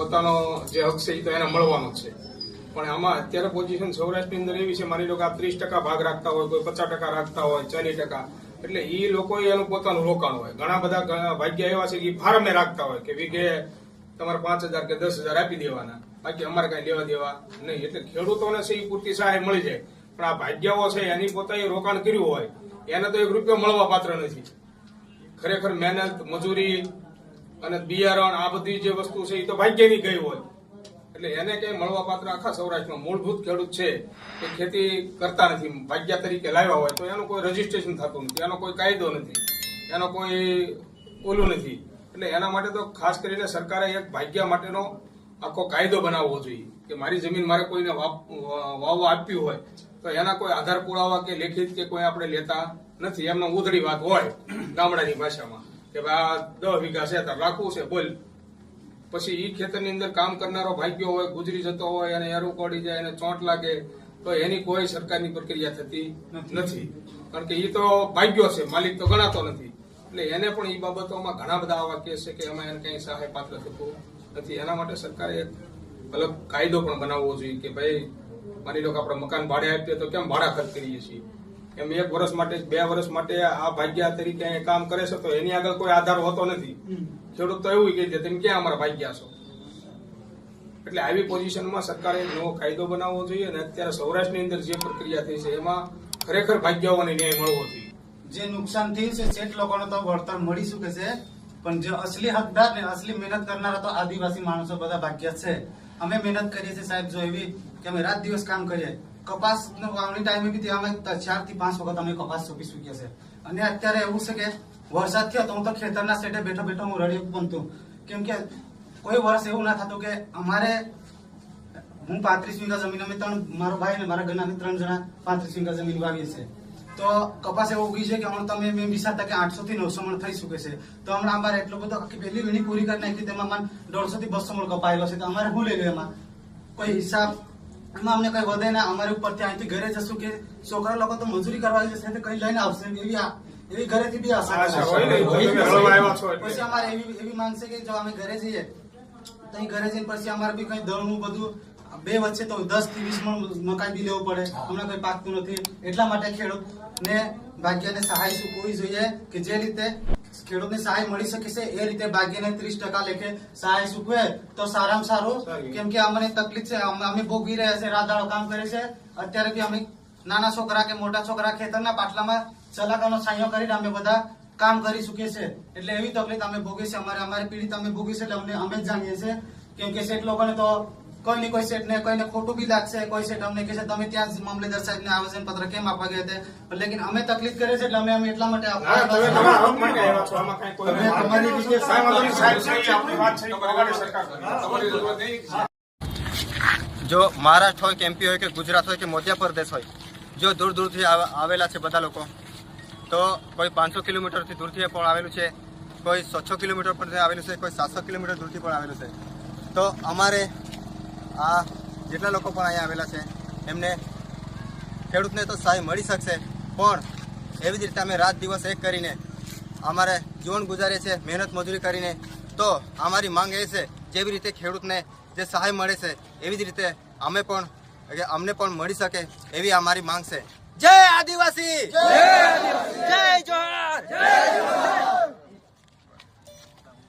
હક છે એ તો એને મળવાનો જ છે. પણ આમાં અત્યારે પોઝિશન સૌરાષ્ટ્રની અંદર એવી છે, માની લો કે આ ત્રીસ ટકા ભાગ રાખતા હોય, કોઈ પચાસ ટકા રાખતા હોય, ચાલીસ ટકા, એટલે એ લોકોએ એનું પોતાનું રોકાણ હોય. ઘણા બધા ભાગ્ય એવા છે કે ફાર્મે રાખતા હોય કે વીઘે તમારે પાંચ હજાર કે દસ હજાર આપી દેવાના, બાકી અમારે કઈ લેવા દેવા નહીં. એટલે ખેડૂતોને છે એ પૂરતી સહાય મળી જાય. પણ આ ભાગ્યાઓ છે, એની પોતાએ રોકાણ કર્યું હોય, એને તો એક રૂપિયો મળવા પાત્ર નથી. ખરેખર મહેનત, મજૂરી અને બિયારણ, આ બધી જે વસ્તુ છે એ તો ભાગ્યની ગઈ હોય. એટલે એને કઈ મળવા પાત્ર આખા સૌરાષ્ટ્રમાં મૂળભૂત ખેડૂત છે એ ખેતી કરતા નથી. ભાગ્યા તરીકે લાવ્યા હોય તો એનું કોઈ રજીસ્ટ્રેશન થતું નથી. એનો કોઈ કાયદો નથી. એનો કોઈ ઓલું નથી. એટલે એના માટે તો ખાસ કરીને સરકારે એક ભાગ્યા માટેનો આખો કાયદો બનાવવો જોઈએ કે મારી જમીન મારે કોઈને વાવવા આપ્યું હોય તો એના કોઈ આધાર પુરાવા કે લેખિત કે કોઈ આપણે લેતા નથી. એમનો ઉધડી વાત હોય ગામડાની ભાષામાં. કે ભાઈ આ દસ વીઘા છે તો રાખવું છે બોલ. પછી ઈ ખેતરની અંદર કામ કરનારો ભાગ્યો હોય ગુજરી જતો હોય અને એરું પડી જાય અને ચોંટ લાગે તો એની કોઈ સરકારની પ્રક્રિયા થતી નથી. કારણ કે ઈ તો ભાગ્યો છે માલિક તો ગણાતો નથી. એટલે એને પણ ઈ બાબતોમાં ઘણા બધા આવા કેસ છે કે એમાં એને કઈ સહાય પાત્ર થતું નથી. એના માટે સરકારે એક અલગ કાયદો પણ બનાવવો જોઈએ કે ભાઈ માની લો કે આપણે મકાન ભાડે આપીએ તો કેમ ભાડા ખર્ચ કરીએ છીએ? એમ એક વર્ષ માટે બે વર્ષ માટે આ ભાગ્યા તરીકે કામ કરે છે તો એની આગળ કોઈ આધાર હોતો નથી. ખેડૂત તો એવું કહી દે તમે ક્યાં અમારા ભાગ્યા છો? એટલે આવી પોઝિશનમાં સરકારે નવો કાયદો બનાવવો જોઈએ અને અત્યારે સૌરાષ્ટ્રની અંદર જે પ્રક્રિયા થઈ છે એમાં ખરેખર ભાગ્યાઓને ન્યાય મળવો જોઈએ. જે નુકસાન થયું છે શેઠ લોકોને તો વળતર મળી શકે છે પણ જે અસલી હકદાર ને અસલી મહેનત કરનારા તો આદિવાસી માણસો બધા ભાગ્ય છે. અમે મહેનત કરીએ છીએ સાહેબ જો એવી કે અમે રાત દિવસ કામ કરીએ કપાસ વાવણી ટાઈમે બી અમે ચારથી પાંચ વખત અમે કપાસ સોંપી ચૂક્યા છે. અને અત્યારે એવું છે કે વરસાદ થયો તો હું તો ખેતરના સેટે બેઠો બેઠો હું રડી બનતું. કેમ કે કોઈ વર્ષ એવું ના થતું કે અમારે હું પાંત્રીસ વીઘા જમીન, અમે ત્રણ, મારો ભાઈ ને મારા ઘરના ત્રણ જણા પાંત્રીસ વીઘા જમીન વાવીએ છે તો કપાસ એવું ઉગી છે કે હમણાં તમે મેં વિચારતા કે આઠસો થી નવસો મણ થઈ શકે છે. તો હમણાં અમારે એટલો બધો આખી પહેલી વીણી પૂરી કરી નાખી, તેમાં દોઢસો થી બસો મણ કપાયેલો છે. તો અમારે શું લઈ એમાં? કોઈ હિસાબ એમાં અમને કઈ વધે ના અમારે ઉપર ત્યાંથી ઘરે જશું કે છોકરા લોકો તો મજૂરી કરવા જશે તો કઈ લઈને આવશે? એવી એવી ઘરેથી બી આશા. પછી અમારે એવી એવી માંગ છે કે જો અમે ઘરે જઈએ તો ઘરે જઈને પછી અમારે બી કઈ દળનું બધું બે વચ્ચે તો દસથી વીસ મણ મકાઈ બી લેવું પડે. હમણાં કઈ પાકતું નથી. એટલા માટે ખેડૂત ને ભાગ્યને સહાય કોઈ જોઈએ કે જે રીતે ખેડૂતને સહાય મળી શકે છે એ રીતે ભાગ્યને ત્રીસ ટકા લેખે સહાય ચૂકવે તો સારામાં સારું. કેમ કે અમને તકલીફ છે અમે ભોગવી રહ્યા છે રાત કામ કરે છે. અત્યારે બી અમે નાના છોકરા કે મોટા છોકરા ખેતરના પાટલામાં ચલાકાનો સહાયો કરીને અમે બધા કામ કરી શકીએ છે એટલે એવી તકલીફ અમે ભોગવી છે અમારે અમારી પીડિત અમે ભોગવી છે એટલે અમને અમે જ જાણીએ છીએ. કેમ કે શેઠ લોકોને તો કોઈ ને કોઈ સેટને કોઈને ખોટું બી લાગશે કોઈ સેટ અમને કહે છે તમે ત્યાં જ મામલેદાર સાહેબ ને આવેદન પત્ર કેમ આપવા ગયા હતા લેકિન અમે તકલીફ કરે છે એટલે અમે અમે એટલા માટે જો મહારાષ્ટ્ર હોય કે એમપી હોય કે ગુજરાત હોય કે મધ્યપ્રદેશ હોય જો દૂર દૂરથી આવ- આવેલા છે બધા લોકો તો કોઈ પાંચસો કિલોમીટરથી દૂરથી પણ આવેલું છે કોઈ છસો કિલોમીટર પરથી આવેલું છે કોઈ સાતસો કિલોમીટર દૂરથી પણ આવેલું છે. તો અમારે આ જેટલા લોકો પણ અહીંયા આવેલા છે એમને ખેડૂતને તો સહાય મળી શકશે પણ એવી જ રીતે અમે રાત દિવસ એક કરીને અમારે જીવન ગુજારીએ છે મહેનત મજૂરી કરીને તો અમારી માંગ એ છે જેવી રીતે ખેડૂતને જે સહાય મળે છે એવી જ રીતે અમે પણ અમને પણ મળી શકે એવી અમારી માંગ છે. જય આદિવાસી! જય જોહાર!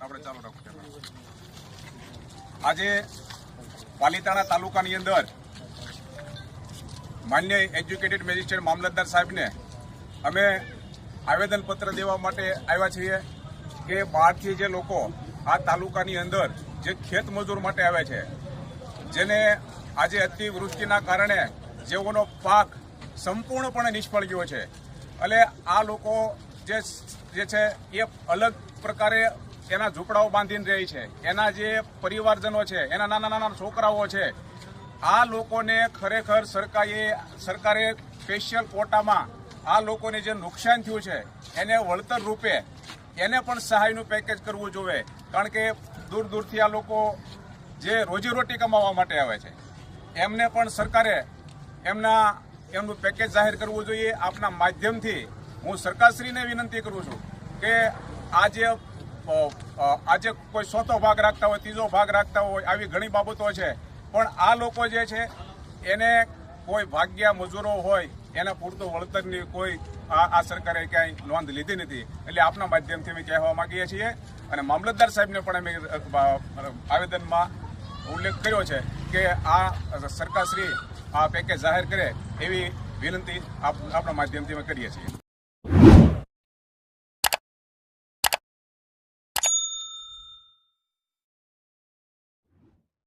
આપણે ચાલુ આજે પાલીતાણા તાલુકાની અંદર માન્ય એજ્યુકેટેડ મેજિસ્ટ્રેટ મામલતદાર સાહેબને અમે આવેદનપત્ર દેવા માટે આવ્યા છીએ કે બહારથી જે લોકો આ તાલુકાની અંદર જે ખેત મજૂર માટે આવે છે, જેને આજે અતિવૃષ્ટિના કારણે જેઓનો પાક સંપૂર્ણપણે નિષ્ફળ ગયો છે, એટલે આ લોકો જે છે એ અલગ પ્રકારે એના ઝૂંપડાઓ બાંધીને રહી છે, એના જે પરિવારજનો છે, એના નાના નાના છોકરાઓ છે, આ લોકોને ખરેખર સરકારે સરકારે સ્પેશિયલ કોટામાં આ લોકોને જે નુકસાન થયું છે, એને વળતર રૂપે એને પણ સહાયનું પેકેજ કરવું જોઈએ કારણ કે દૂર દૂરથી આ લોકો જે રોજીરોટી કમાવા માટે આવે છે, એમને પણ સરકારે એમના, એમનું પેકેજ જાહેર કરવું જોઈએ. આપના માધ્યમથી હું સરકારશ્રીને વિનંતી કરું છું કે આ જે આજે કોઈ ચોથો ભાગ રાખતા હોય, ત્રીજો ભાગ રાખતા હોય, આવી ઘણી બાબતો છે. પણ આ લોકો જે છે, એને કોઈ ભાગ્યા મજૂરો હોય, એના પૂરતું વળતરની કોઈ આ સરકારે ક્યાંય નોંધ લીધી નથી. એટલે આપના માધ્યમથી અમે કહેવા માંગીએ છીએ અને મામલતદાર સાહેબને પણ અમે આવેદનમાં ઉલ્લેખ કર્યો છે કે આ સરકારશ્રી આ પેકેજ જાહેર કરે એવી વિનંતી આપ- આપણા માધ્યમથી અમે કરીએ છીએ.